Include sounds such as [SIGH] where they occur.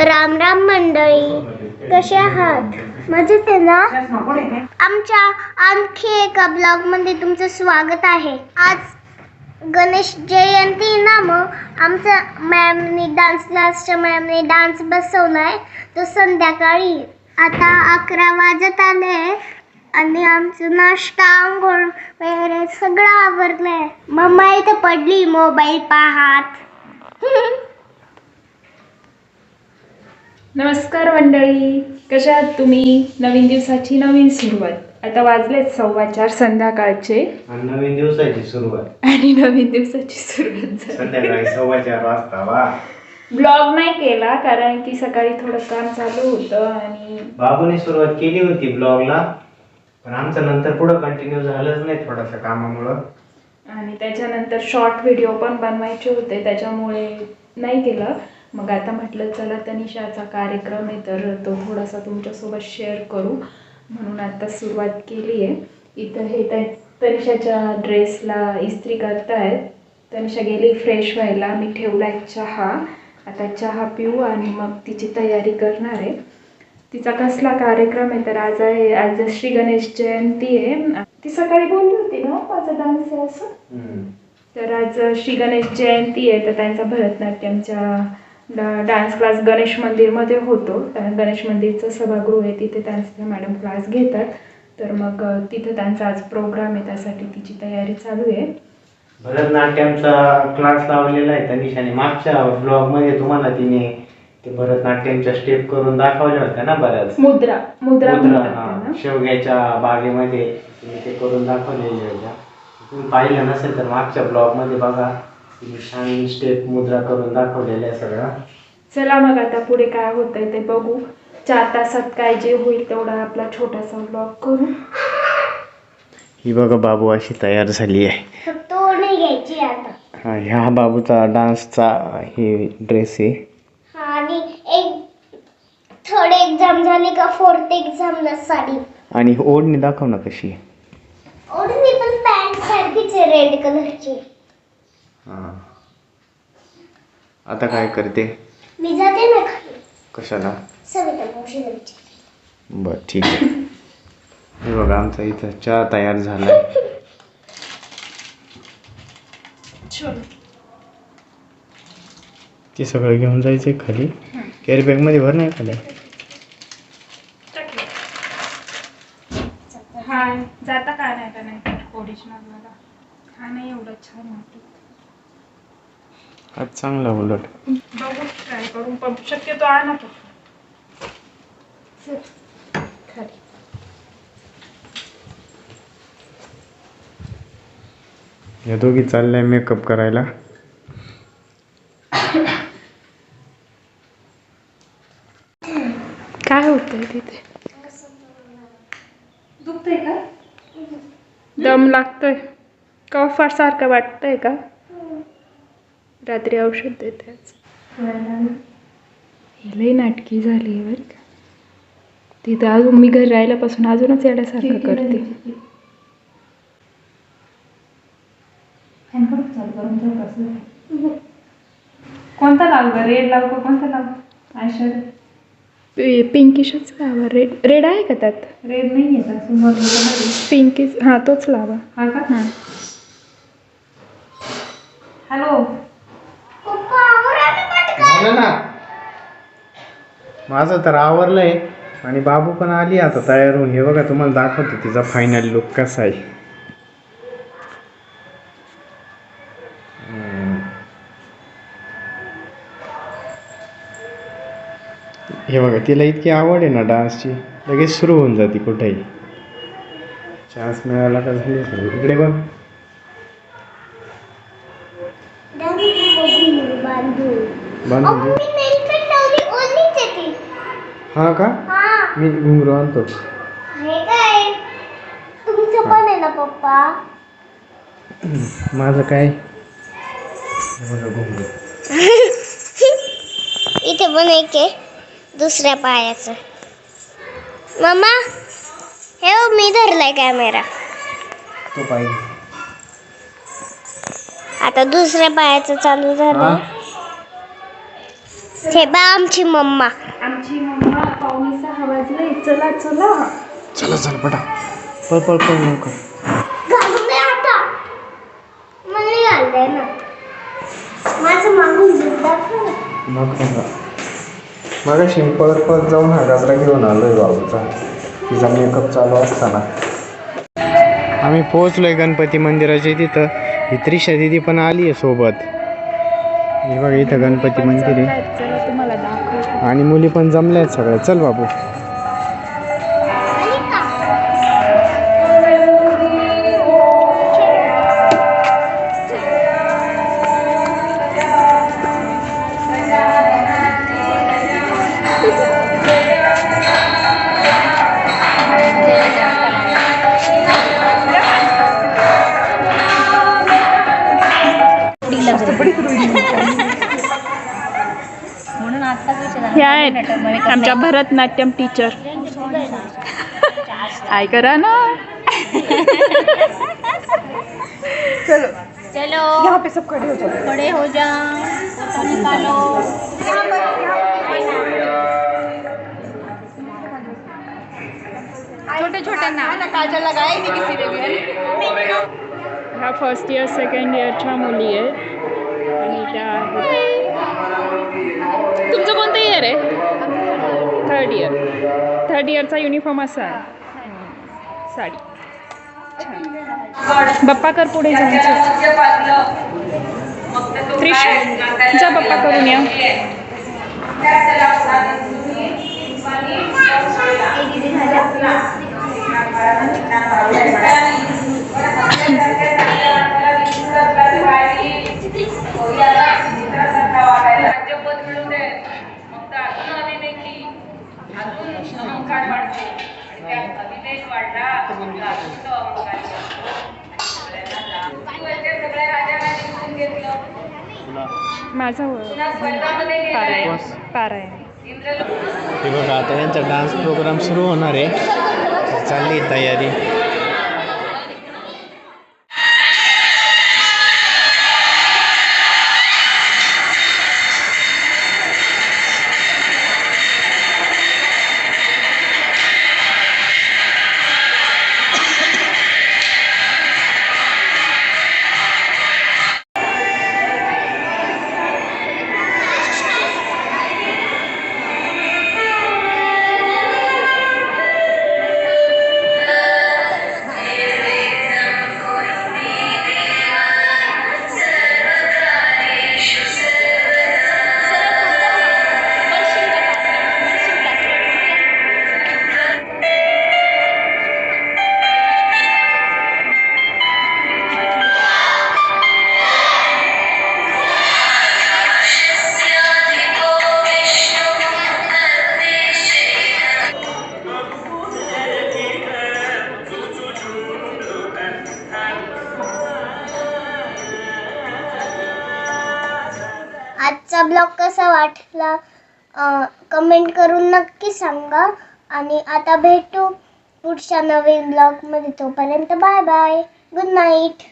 राम राम मंडळी कसे आहात? मजेत आहे ना? आमच्या आणखी एका ब्लॉगमध्ये तुमचं स्वागत आहे. आज गणेश जयंती ना मग? आमच्या मॅमनी डान्स क्लासच्या मॅमने डान्स बसवलाय. तो संध्याकाळी आता अकरा वाजत आले आणि आमचं नाश्ता आंघोळ वगैरे सगळं आवरलंय. मम्मा इथं पडली मोबाईल पाहात. [LAUGHS] नमस्कार मंडळी कशा आहात तुम्ही? नवीन दिवसाची नवीन सुरुवात. आता वाजलेत सव्वा चार संध्याकाळचे. आणि नवीन दिवसाची सुरुवात. आणि नवीन दिवसाची सुरुवात झाली. संध्याकाळी सव्वा चार वाजता वा. ब्लॉग नाही केला कारण की सकाळी थोडं काम चालू होतं आणि बाबूने सुरुवात केली होती ब्लॉगला पण आमचं नंतर पुढं कंटिन्यू झालंच नाही थोडंसं कामामुळं. आणि त्याच्यानंतर शॉर्ट व्हिडिओ पण बनवायचे होते त्याच्यामुळे नाही केलं. मग आता म्हटलं चला तनिषाचा कार्यक्रम आहे तर तो थोडासा तुमच्यासोबत शेअर करू. म्हणून आता सुरुवात केली आहे. इथं हे त्या तनिषाच्या ड्रेसला इस्त्री करतायत. तनिषा गेली फ्रेश व्हायला. मी ठेवला एक चहा. आता चहा पिऊ आणि मग तिची तयारी करणार आहे. तिचा कसला कार्यक्रम आहे तर आज आहे आज श्री गणेश जयंती आहे. ती सकाळी बोलली होती ना माझा डान्स आहे असं. तर आज श्री गणेश जयंती आहे तर त्यांचा भरतनाट्यमच्या डा- डान्स क्लास गणेश मंदिरमध्ये होतो. कारण गणेश मंदिरचं सभागृह आहे तिथे त्यांचे मॅडम क्लास घेतात. तर मग तिथे त्यांचा आज प्रोग्राम आहे त्यासाठी तिची तयारी चालू आहे. भरतनाट्यमचा क्लास लावलेला आहे तनिषाने. मागच्या ब्लॉगमध्ये तुम्हाला तिने ते भरतनाट्यमच्या स्टेप करून दाखवल्या होत्या ना बऱ्याच. मुद्रा मुद्रा मुद्रा. शेवग्याच्या बागेमध्ये तिने ते करून दाखवलेल्या होत्या. तुम्ही पाहिलं नसेल तर मागच्या ब्लॉगमध्ये बघा. छान स्टेप मुद्रा करून दाखवलेल्या आहे सगळ्या चला मग आता पुढे काय होतंय ते बघू. चार तासात काय जे होईल तेवढा आपला छोटासा ब्लॉग करू. ही बघा बाबू अशी तयार झाली आहे. फक्त ओढणी घ्यायची आता. हा ह्या बाबूचा डान्सचा हे ड्रेस आहे. हा, आणि एक थर्ड एक्झाम झाली का फोर्थ एक्झामला साडी. आणि ओढणी दाखव ना कशी आहे. ओढणी पण पॅन्ट सारखीच आहे रेड कलरची हा. आता काय करते? मी जाते ना खाली. कशाला? सविता मावशीला विचार बर ठीक आहे. हे बघा आमचा इथं चहा तयार झाला ते सगळं घेऊन जायचंय खाली. कॅरी बॅगमध्ये भर नाही खाली? हा जाता का नाही का नाही? ओरिजिनल मला हा नाही एवढं छान वाटत आज चांगला उलट. बघू ट्राय करून पण शक्यतो आणा खाली या दोघी चालल्या मेकअप करायला. काय होतंय तिथे? दुखतंय का? दम लागतोय. कफार सारखं वाटतंय का? रात्री औषध देते आज. ही लई नाटकी झाली आहे बरं का. तिथं अजून मी घरी राहिल्यापासून अजूनच येण्यासारखं करते. कोणता लावू का रेड लावू का? कोणता लावू? आयशर? पिंकिशच लावा. रेड रेड आहे का त्यात? रेड नाही आहे पिंकिश हां तोच लावा. हा का? हां. हॅलो पप्पा आवरा ना पटकन. झालं ना? माझं तर आवरलंय आणि बाबू पण आली आता तयार होऊन. हे बघा तुम्हाला दाखवतो तिचा फायनल लुक कसा आहे. हम्म. हे बघा तिला इतकी आवड आहे ना डान्सची लगेच सुरू होऊन जाते कुठेही. चान्स मिळाला का झाली? इकडे बघ. दादी, बघू, बांधू बांधून अहो, दे. मी लावली ओढणीच आहे ती. हा का? हा. मी घुंगरू आणतो. हे काय? तुमचं पण आहे ना पप्पा? [CLEARS THROAT] माझं काय? हे बघा घुंगरू. [LAUGHS] इथे पण एक आहे दुसऱ्या पायाचं. मम्मा हे बघ, मी धरलाय कॅमेरा तो पाहिजे. आता दुसऱ्या पायाचं चालू झालं. हा? बा आमची मम्मा. आमची मम्मा पावणे सहा वाजले. चला चला. चला चल पटा. पळ पळ पळ लवकर. घालून दे आता. मला नाही घालताय ना माझं मागून दूध दाखव. ना. नको मग पळत पळत जाऊन हा गजरा घेऊन आलोय बाबूचा. तिचा मेकअप चालू असताना. आम्ही पोहोचलोय गणपती मंदिराच्या तिथं. त्रिशा दिदी पण आली आहे सोबत. हे बघा इथं गणपती मंदिर आहे. आणि मुली पण जमल्या आहेत सगळ्या. चल बाबू. ह्या आहेत आमच्या भरतनाट्यम टीचर काय करा ना. चलो. खड़े हो जाओ. फोटो निकालो. छोटे छोट्यांना ह्या फर्स्ट इयर सेकंड इयरच्या मुली आहेत आणि त्या आहेत. तुमचं कोणतं इयर आहे? थर्ड इयर थर्ड इयरचा युनिफॉर्म असा आहे. साडी. छान. बप्पा कर पुढे जायचं त्रिश जा बप्पा करून या. राज्यपद मिळू दे मग तर अजून अभिनेत्री अजून अहंकार वाढतो वाढला. अहंकार सगळ्या राजाला जिंकून घेतलं. माझं स्पर्धामध्ये गेलाय इंद्रलोक. हे बघा आता यांचा डान्स प्रोग्राम सुरू होणार आहे. चालली तयारी. आजचा ब्लॉग कसा वाटला कमेंट करून नक्की सांगा. आणि आता भेटू पुढच्या नवीन ब्लॉगमध्ये. तोपर्यंत बाय बाय. Good night.